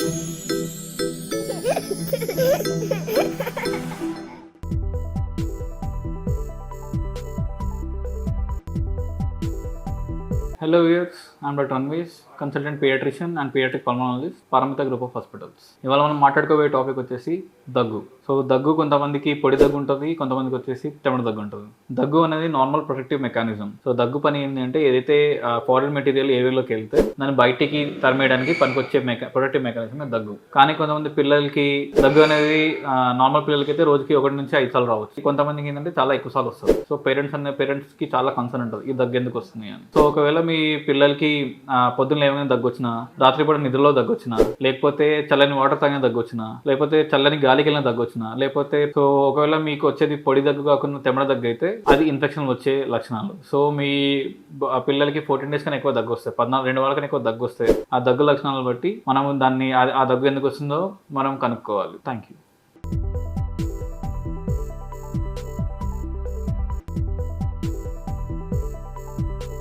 Ha ha ha ha! Hello viewers, I'm Dr. Anvesh, consultant pediatrician and pediatric pulmonologist, Paramitha group of hospitals ఇవాళ మనం మాట్లాడుకోబోయే topic వచ్చేసి దగ్గు. So దగ్గు కొంతమందికి పొడి దగ్గు ఉంటుంది కొంతమందికి వచ్చేసి చెమట దగ్గు ఉంటుంది. దగ్గు అనేది నార్మల్ ప్రొటెక్టివ్ మెకానిజం సో దగ్గు పని ఏంటంటే ఏదైతే ఫారెన్ మెటీరియల్ ఏరియాలోకి వెళ్తే దాన్ని బయటికి తరిమేయడానికి పనికొచ్చే మెకా ప్రొటెక్టివ్ మెకానిజం దగ్గు. కానీ కొంతమంది పిల్లలకి దగ్గు అనేది నార్మల్ పిల్లలకి అయితే రోజుకి ఒకటి నుంచి ఐదు సార్లు రావచ్చు. కొంతమందికి ఏంటంటే చాలా ఎక్కువ సార్లు వస్తుంది. సో పేరెంట్స్ అనే పేరెంట్స్కి చాలా కన్సర్న్ ఉంటుంది. ఈ దగ్గు ఎందుకు వస్తుంది అని. సో ఒకవేళ మీ పిల్లలకి పొద్దున్న ఏమైనా దగ్గు వచ్చినా రాత్రిపూట నిద్రలో దగ్గొచ్చిన లేకపోతే చల్లని వాటర్ తాగిన దగ్గొచ్చిన వచ్చినా లేకపోతే చల్లని గాలికి వెళ్ళిన దగ్గొచ్చిన వచ్చినా లేకపోతే సో ఒకవేళ మీకు వచ్చేది పొడి దగ్గు కాకుండా తెమ్మడ దగ్గు అయితే అది ఇన్ఫెక్షన్ వచ్చే లక్షణాలు. సో మీ ఆ పిల్లలకి ఫోర్టీన్ డేస్ కన్నా ఎక్కువ దగ్గు వస్తాయి. పద్నాలుగు రెండు వారాల కన్నా ఎక్కువ దగ్గు వస్తాయి. ఆ దగ్గు లక్షణాలను బట్టి మనం దాన్ని ఆ దగ్గు ఎందుకు వస్తుందో మనం కనుక్కోవాలి. Thank you